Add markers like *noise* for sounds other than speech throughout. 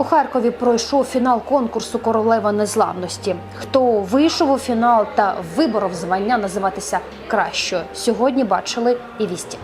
У Харкові пройшов фінал конкурсу Королева незламності. Хто вийшов у фінал та виборов звання називатися кращою, сьогодні бачили і вісті.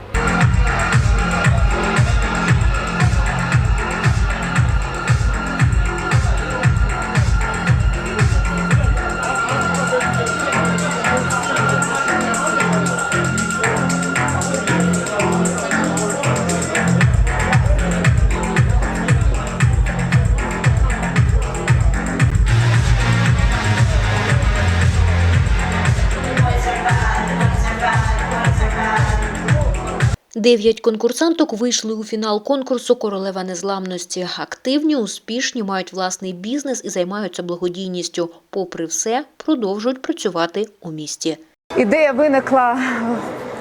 Дев'ять конкурсанток вийшли у фінал конкурсу Королева незламності. Активні, успішні, мають власний бізнес і займаються благодійністю. Попри все, продовжують працювати у місті. Ідея виникла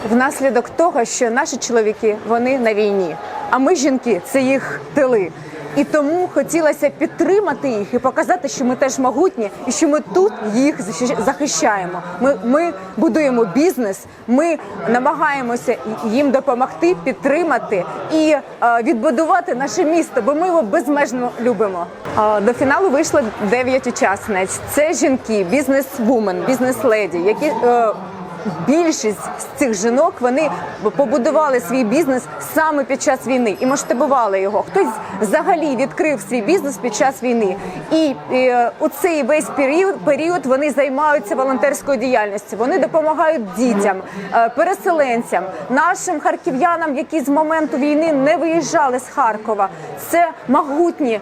внаслідок того, що наші чоловіки вони на війні, а ми жінки це їх тили. І тому хотілося підтримати їх і показати, що ми теж могутні, і що ми тут їх захищаємо. Ми, ми будуємо бізнес, ми намагаємося їм допомогти, підтримати і е, відбудувати наше місто, бо ми його безмежно любимо. Е, До фіналу вийшло 9 учасниць. Це жінки, бізнес-вумен, бізнес-леді, які е, Більшість з цих жінок вони побудували свій бізнес саме під час війни і масштабували його. Хтось взагалі відкрив свій бізнес під час війни, і е, у цей весь період період вони займаються волонтерською діяльністю. Вони допомагають дітям, е, переселенцям, нашим харків'янам, які з моменту війни не виїжджали з Харкова. Це могутні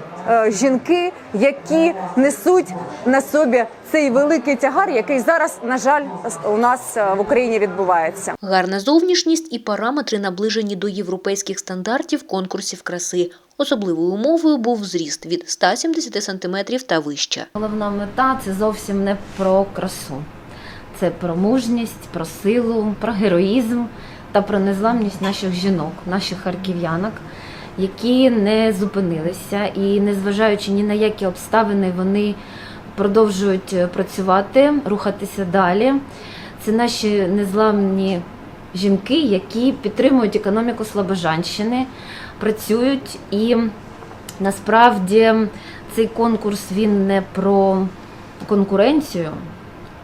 жінки, які несуть на собі цей великий тягар, який зараз, на жаль, у нас е, в Україні відбувається. Гарна зовнішність і параметри наближені до європейських стандартів конкурсів краси. Особливою умовою був зріст від 170 см та вище. Головна мета це зовсім не про красу. Це про мужність, про силу, про героїзм та про незламність наших жінок, наших харків'янок, які не зупинилися і, незважаючи ні на які обставини, вони продовжують е, працювати, рухатися далі. Це наші незламні жінки, які підтримують економіку Слобожанщини, працюють і насправді цей конкурс він не про конкуренцію,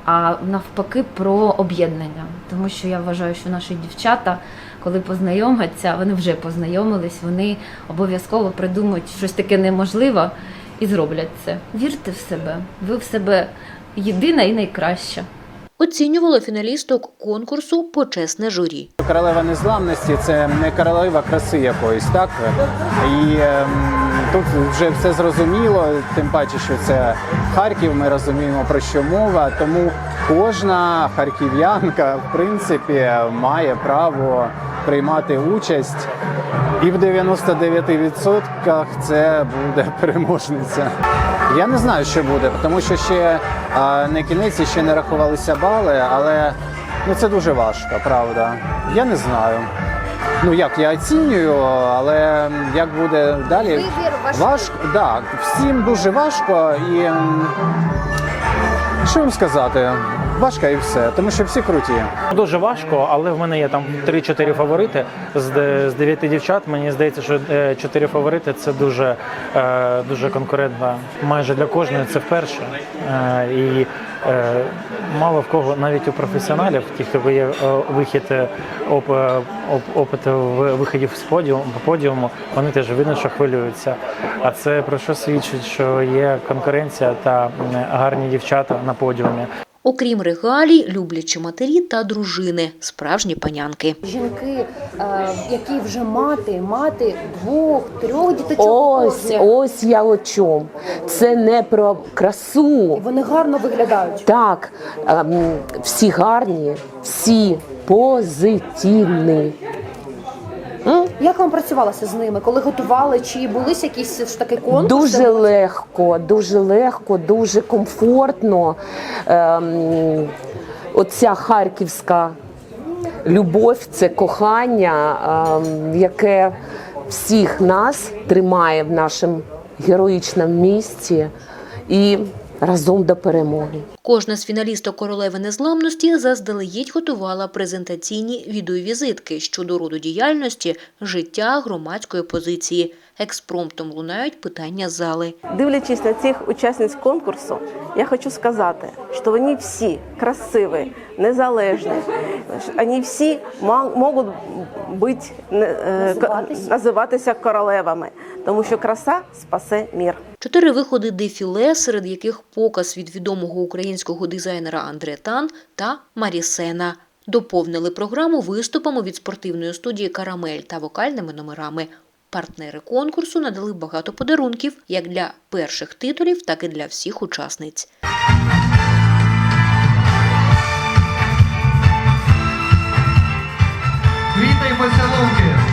а навпаки про об'єднання. Тому що я вважаю, що наші дівчата, коли познайомляться, вони вже познайомились, вони обов'язково придумають щось таке неможливе і зроблять це. Вірте в себе, ви в себе єдина і найкраща. Оцінювало фіналісток конкурсу почесне журі. Королева незламності це не королева краси якоїсь, так? І ем, тут вже все зрозуміло, тим паче, що це Харків, ми розуміємо про що мова. Тому кожна харків'янка, в принципі, має право приймати участь. І в 99% це буде *laughs* переможниця. Я не знаю, що буде, тому що ще не кінець ще не рахувалися бали, але ну це дуже важко, правда. Я не знаю. Ну як я оцінюю, але як буде далі? Важко, так, всім дуже важко і що вам сказати? Важко і все, тому що всі круті. Дуже важко, але в мене є там 3-4 фаворити. З де- з 9 дівчат мені здається, що 4 фаворити це дуже, е, дуже конкурентно. Майже для кожної це вперше. Е, І е, мало в кого, навіть у професіоналів, ті, хто є е, вихід е, оп, е, оп- опит виходів з подіуму, по подіуму, вони теж видно, що хвилюються. А це про що свідчить, що є конкуренція та гарні дівчата на подіумі. Окрім регалій, люблячі матері та дружини, справжні панянки. жінки, е, які вже мати, мати двох, трьох діточок. Ось, ось я о чому. Це не про красу. Вони гарно виглядають. Так, ем, всі гарні, всі позитивні. Як вам працювалося з ними? Коли готували? Чи були якісь ж таки конкурси? Дуже легко, дуже легко, дуже комфортно. Ем, оця харківська любов, це кохання, ем, яке всіх нас тримає в нашому героїчному місті. І разом до перемоги. Кожна з фіналісток королеви незламності заздалегідь готувала презентаційні відеовізитки щодо роду діяльності, життя, громадської позиції. Експромтом лунають питання зали. Дивлячись на цих учасниць конкурсу, я хочу сказати, що вони всі красиві, незалежні, вони всі можуть бути е, називатися королевами, тому що краса спасе мір. Чотири виходи дефіле, серед яких показ від відомого українського дизайнера Андре Тан та Марісена. Доповнили програму виступами від спортивної студії Карамель та вокальними номерами. Партнери конкурсу надали багато подарунків як для перших титулів, так і для всіх учасниць. Tem você, é Luke.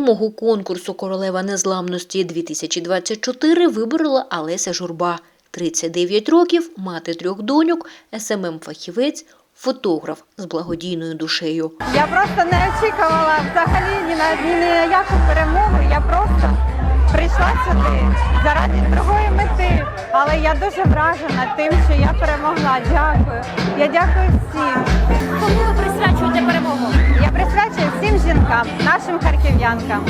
Перемогу конкурсу Королева незламності 2024 виборола Олеся Журба. 39 років, мати трьох доньок, СММ-фахівець, фотограф з благодійною душею. Я просто не очікувала взагалі ні на ні на яку перемогу. Я просто прийшла сюди заради другої мети. Але я дуже вражена тим, що я перемогла. Дякую. Я дякую всім. Кому ви присвячуєте перемогу? Я присвячую всім жінкам, нашим харків'янкам.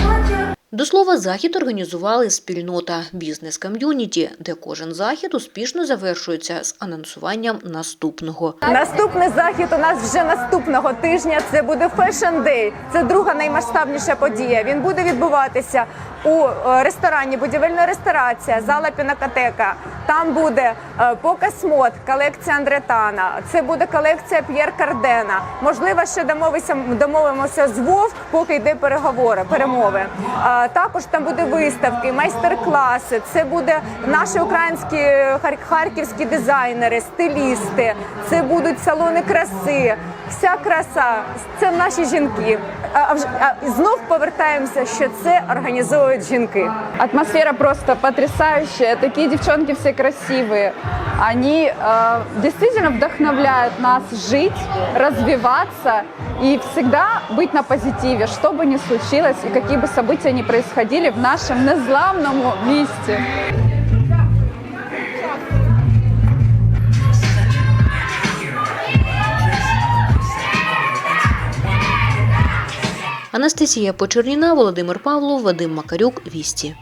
До слова, захід організували спільнота бізнес-ком'юніті, де кожен захід успішно завершується з анонсуванням наступного. Наступний захід у нас вже наступного тижня. Це буде Fashion Day. Це друга наймасштабніша подія. Він буде відбуватися у е, ресторані Будівельна ресторація, зала Пінакотека. Там буде е, показ мод, колекція Андретана. Це буде колекція П'єр Кардена. Можливо, ще домовимося, домовимося з Вовк, поки йде переговори, перемови. Також там буде виставки, майстер-класи. Це буде наші українські хар- харківські дизайнери, стилісти. Це будуть салони краси Вся краса це наші жінки. А, а вже- а знов повертаємося, що це організовують жінки. Атмосфера просто потрясающая. Такие девчонки все красивые. Они э, действительно вдохновляют нас жить, развиваться и всегда быть на позитиве, что бы ни случилось и какие бы события ни происходили в нашем незламном месте. Анастасія Почерніна, Володимир Павлов, Вадим Макарюк, Вісті.